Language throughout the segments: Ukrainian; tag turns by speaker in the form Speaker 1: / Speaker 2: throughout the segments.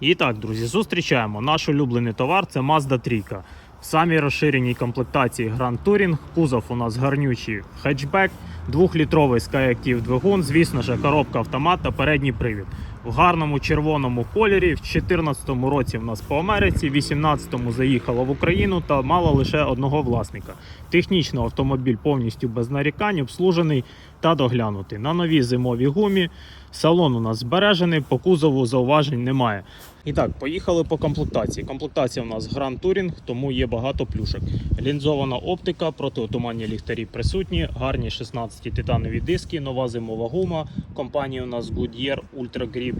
Speaker 1: І так, друзі, зустрічаємо наш улюблений товар це Mazda 3. В самій розширеній комплектації Grand Touring. Кузов у нас гарнючий хетчбек, 2-літровий Skyactiv двигун, звісно ж, коробка автомат та передній привід. В гарному червоному кольорі. В 2014 році в нас по Америці, в 2018 заїхала в Україну та мала лише одного власника. Технічно автомобіль повністю без нарікань, обслужений та доглянутий. На новій зимовій гумі. Салон у нас збережений, по кузову зауважень немає. І так, поїхали по комплектації. Комплектація у нас Grand Touring, тому є багато плюшок. Лінзована оптика, протиотуманні ліхтарі присутні, гарні 16 титанові диски, нова зимова гума. Компанія у нас Goodyear Ultra Grip.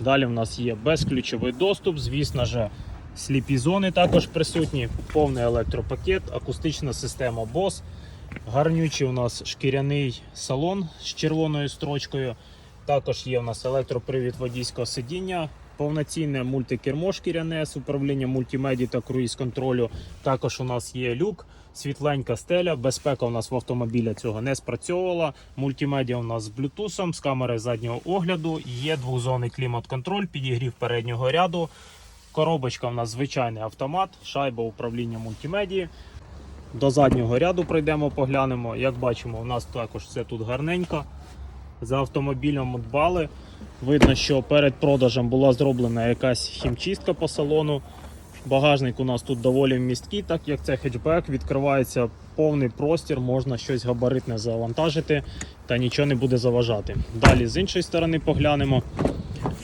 Speaker 1: Далі у нас є безключовий доступ, звісно ж, сліпі зони також присутні, повний електропакет, акустична система BOSE. Гарнючий у нас шкіряний салон з червоною строчкою. Також є у нас електропривід водійського сидіння, повноцінне мультикермо шкіряне з управлінням мультимедії та круїз контролю. Також у нас є люк, світленька стеля. Безпека у нас в автомобіля цього не спрацьовувала. Мультимедіа у нас з блютусом, з камери заднього огляду. Є двохзонний клімат-контроль, підігрів переднього ряду. Коробочка у нас звичайний автомат, шайба управління мультимедії. До заднього ряду пройдемо, поглянемо. Як бачимо, у нас також все тут гарненько. За автомобілем дбали. Видно, що перед продажем була зроблена якась хімчистка по салону. Багажник у нас тут доволі місткий, так як це хетчбек, відкривається повний простір, можна щось габаритне завантажити та нічого не буде заважати. Далі з іншої сторони поглянемо.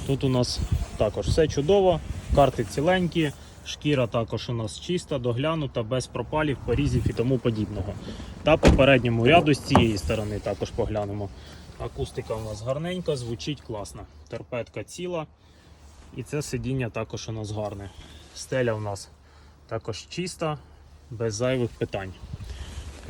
Speaker 1: Тут у нас також все чудово, карти ціленькі, шкіра також у нас чиста, доглянута, без пропалів, порізів і тому подібного. Та по передньому ряду з цієї сторони також поглянемо. Акустика у нас гарненька, звучить класно. Торпедка ціла. І це сидіння також у нас гарне. Стеля у нас також чиста, без зайвих питань.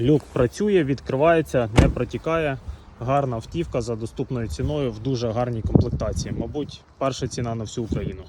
Speaker 1: Люк працює, відкривається, не протікає. Гарна автівка за доступною ціною в дуже гарній комплектації. Мабуть, перша ціна на всю Україну.